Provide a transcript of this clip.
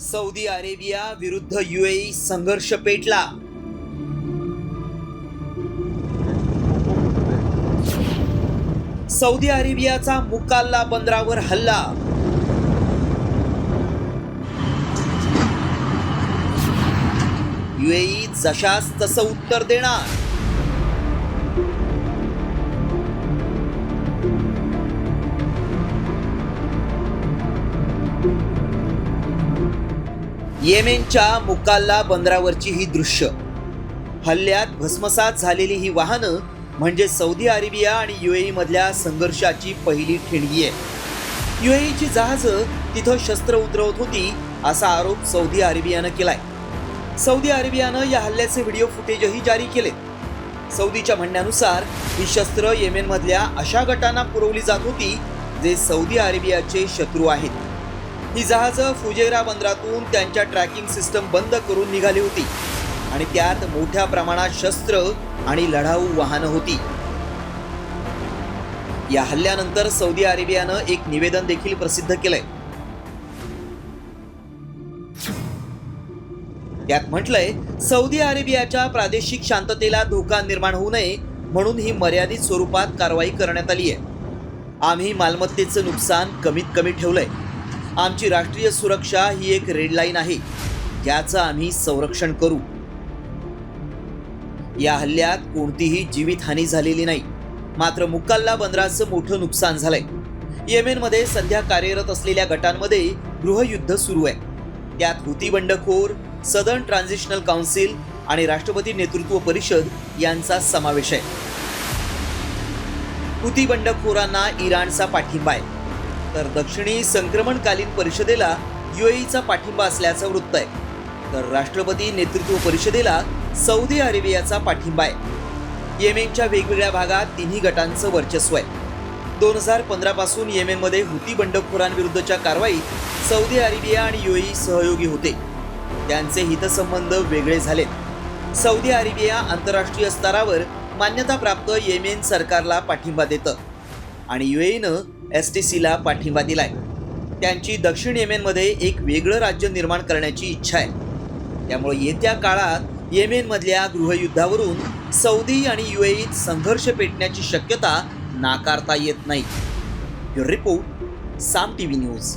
Saudi Arabia विरुद्ध UAE संघर्ष पेटला. सौदी अरेबियाचा मुकाल्ला बंदरावर हल्ला. युएई जशास तसं उत्तर देणार. येमेनच्या मुकाल्ला बंदरावरची ही दृश्य. हल्ल्यात भस्मसात झालेली ही वाहनं म्हणजे सौदी अरेबिया आणि युएई मधल्या संघर्षाची पहिली ठिणगी आहे. युएईची जहाजं तिथं शस्त्र उतरवत होती असा आरोप सौदी अरेबियानं केलाय. सौदी अरेबियानं या हल्ल्याचे व्हिडिओ फुटेजही जारी केले. सौदीच्या म्हणण्यानुसार ही शस्त्र येमेनमधल्या अशा गटांना पुरवली जात होती जे सौदी अरेबियाचे शत्रू आहेत. ही जहाजं फुजेरा बंदरातून त्यांच्या ट्रॅकिंग सिस्टम बंद करून निघाली होती. आणि त्यात मोठ्या प्रमाणात शस्त्र आणि लढाऊ वाहनं होती. या हल्ल्यानंतर सौदी अरेबियानं एक निवेदन देखील प्रसिद्ध केलंय. त्यात म्हटलंय सौदी अरेबियाच्या प्रादेशिक शांततेला धोका निर्माण होऊ नये म्हणून ही मर्यादित स्वरूपात कारवाई करण्यात आली आहे आम्ही मालमत्तेचं नुकसान कमीत कमी ठेवलंय. आमची राष्ट्रीय सुरक्षा ही एक रेड लाईन आहे. याचं आम्ही संरक्षण करू. या हल्ल्यात कोणतीही जीवितहानी झालेली नाही. मात्र मुक्काल्ला बंदराचं मोठं नुकसान झालंय. येमेनमध्ये सध्या कार्यरत असलेल्या गटांमध्ये गृहयुद्ध सुरू आहे. त्यात हुती बंडखोर सदर्न ट्रान्झिशनल काउन्सिल आणि राष्ट्रपती नेतृत्व परिषद यांचा समावेश आहे. हुती बंडखोरांना इराणचा पाठिंबा आहे. तर दक्षिणी संक्रमणकालीन परिषदेला युएईचा पाठिंबा असल्याचं वृत्त आहे. तर राष्ट्रपती नेतृत्व परिषदेला सौदी अरेबियाचा पाठिंबा आहे. येमेनच्या वेगवेगळ्या भागात तिन्ही गटांचं वर्चस्व आहे. दोन हजार पंधरापासून येमेनमध्ये हुती बंडखोरांविरुद्धच्या कारवाईत सौदी अरेबिया आणि युएई सहयोगी होते. त्यांचे हितसंबंध वेगळे झालेत. सौदी अरेबिया आंतरराष्ट्रीय स्तरावर मान्यताप्राप्त येमेन सरकारला पाठिंबा देतं. आणि युएईनं एस टी सीला पाठिंबा दिलाय. त्यांची दक्षिण येमेनमध्ये एक वेगळं राज्य निर्माण करण्याची इच्छा आहे. त्यामुळे येत्या काळात येमेनमधल्या गृहयुद्धावरून सौदी आणि युएईत संघर्ष पेटण्याची शक्यता नाकारता येत नाही. Report Saam T V news.